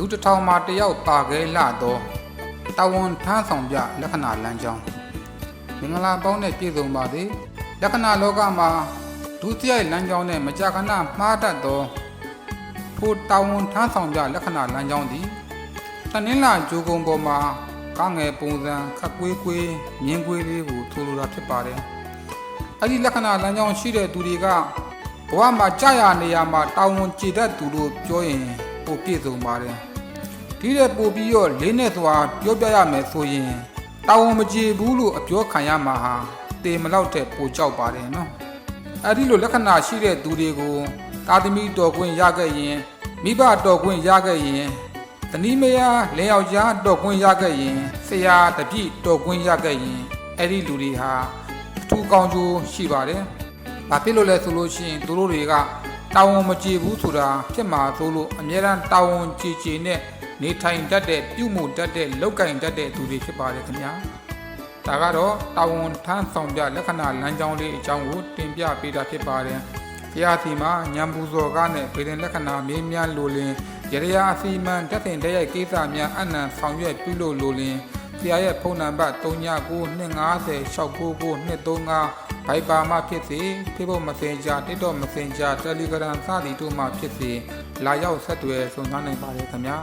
လူတစ်ထောင်မှာတယောက်ပါခဲလာတော့တာဝန်ထမ်းဆောင်ပြလက္ခဏာလမ်းကြောင်းမင်္ဂလာပေါင်းနဲ့ပြည့်စုံပါစေလက္ခဏာလောကမှာဒုစရိုက်လမ်းကြောင်းနဲ့မကြာခဏမှားတတ်သောထိုတာဝန်ထမ်းဆောင်ပြလက္ခဏာလမ်းကြောင်းသည်တနင်္လာဂျိုကုံပေါ်မှာကားငယ်ပုံစံခက်ကွေးကွေးမြင်းကွေးလေးကိုထိုးလိုတာဖြစ်ပါတယ်အဲ့ဒီလက္ခဏာလမ်းကြောင်းရှိတဲ့သူတွေကဘဝမှာကြာရနေရမှာတာဝန်ကြည်တတ်သူလို့ပြောရင်ပိုပြည့်စုံပါတယ် ဒီတဲ့ပို့ပြီးတော့လေးနဲ့စွာပြောပြရမယ်ဆိုရင်တာဝန်မကြေဘူးလို့အပြောခံရမှာဟာတေမလောက်တဲ့ပိုကြောက်ပါတယ်နော်အဲ့ဒီလိုလက္ခဏာရှိတဲ့သူတွေကိုတာသမီတော်ခွင့်ရခဲ့ရင်မိဘတော်ခွင့်ရခဲ့ရင်တဏီမယားလင်ယောက်ျားတော်ခွင့်ရခဲ့ရင်ဆရာတပည့်တော်ခွင့်ရခဲ့ရင်အဲ့ဒီလူတွေဟာအထူးကောင်းကျိုးရှိပါတယ်။ဘာဖြစ်လို့လဲဆိုလို့ရှိရင်သူတို့တွေကတာဝန်မကြေဘူးဆိုတာဖြစ်မှာသို့လို့အများရန်တာဝန်ကြေကြေနဲ့ နေထိုင်တတ်တဲ့ပြုမှုတတ်တဲ့လောက်ကင်တတ်တဲ့သူတွေဖြစ်ပါတယ်ခင်ဗျာ။ဒါကတော့တာဝန်ထမ်းဆောင်ပြလက္ခဏာလမ်းကြောင်းလေးအကြောင်းကိုတင်ပြပေးတာဖြစ်ပါတယ်။ဘုရားစီမှာညံပူဇော်ကားနဲ့ဗေဒင်လက္ခဏာမင်းများလိုလင်ရရယာအစီမံတက်တင်တဲ့ရိုက်ကိစ္စများအနံဆောင်ရွက်ပြုလို့လိုလင်ဆရာရဲ့ဖုန်းနံပါတ်399250 699 235ဘိုက်ပါမှဖြစ်စေ Facebook Messenger TikTok Messenger Telegram စသည်တို့မှဖြစ်စေလာရောက်ဆက်သွယ်ဆုံစမ်းနိုင်ပါတယ်ခင်ဗျာ